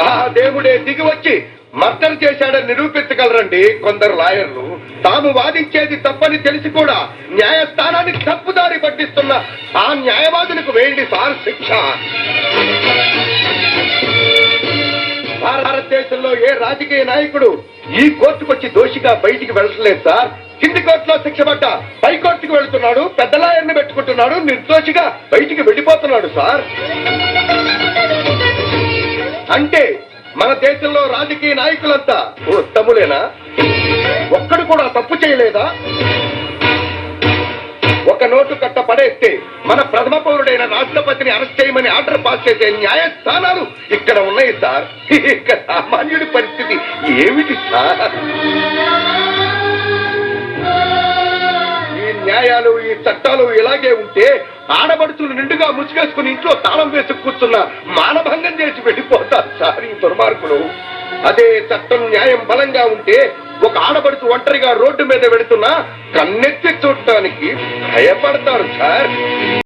ఆ దేవుడే దిగి వచ్చి మర్డర్ చేశాడని నిరూపించగలరండి కొందరు లాయర్లు. తాము వాదించేది తప్పని తెలిసి కూడా న్యాయస్థానానికి తప్పుదారి పట్టిస్తున్న ఆ న్యాయవాదులకు వేయండి సార్ శిక్ష. భారతదేశంలో ఏ రాజకీయ నాయకుడు ఈ కోర్టుకు వచ్చి దోషిగా బయటికి వెళ్ళట్లేదు సార్? కింది కోర్టులో శిక్ష పడ్డ పై కోర్టుకు వెళ్తున్నాడు పెద్ద లాయర్ని పెట్టుకుంటున్నాడు నిర్దోషిగా బయటికి వెళ్ళిపోతున్నాడు సార్. అంటే మన దేశంలో రాజకీయ నాయకులంతా ఉత్తములేనా? ఒక్కడు కూడా తప్పు చేయలేదా? ఒక నోటు కట్ట పడేస్తే మన ప్రథమ పౌరుడైన రాష్ట్రపతిని అరెస్ట్ చేయమని ఆర్డర్ పాస్ చేసే న్యాయస్థానాలు ఇక్కడ ఉన్నాయి సార్. ఇక సామాన్యుడి పరిస్థితి ఏమిటి సార్? ఈ న్యాయాలు ఈ చట్టాలు ఇలాగే ఉంటే ఆడబడుచులు నిండుగా ముసుగేసుకుని ఇంట్లో తాళం వేసి కూర్చున్న మానవ మానభంగం చేసి వెళ్ళిపోతారు సార్ ఈ దుర్మార్గులు. అదే చట్టం న్యాయం బలంగా ఉంటే ఒక ఆడబడుచు ఒంటరిగా రోడ్డు మీద వెళుతున్నా కన్నెత్తి చూడటానికి భయపడతారు సార్.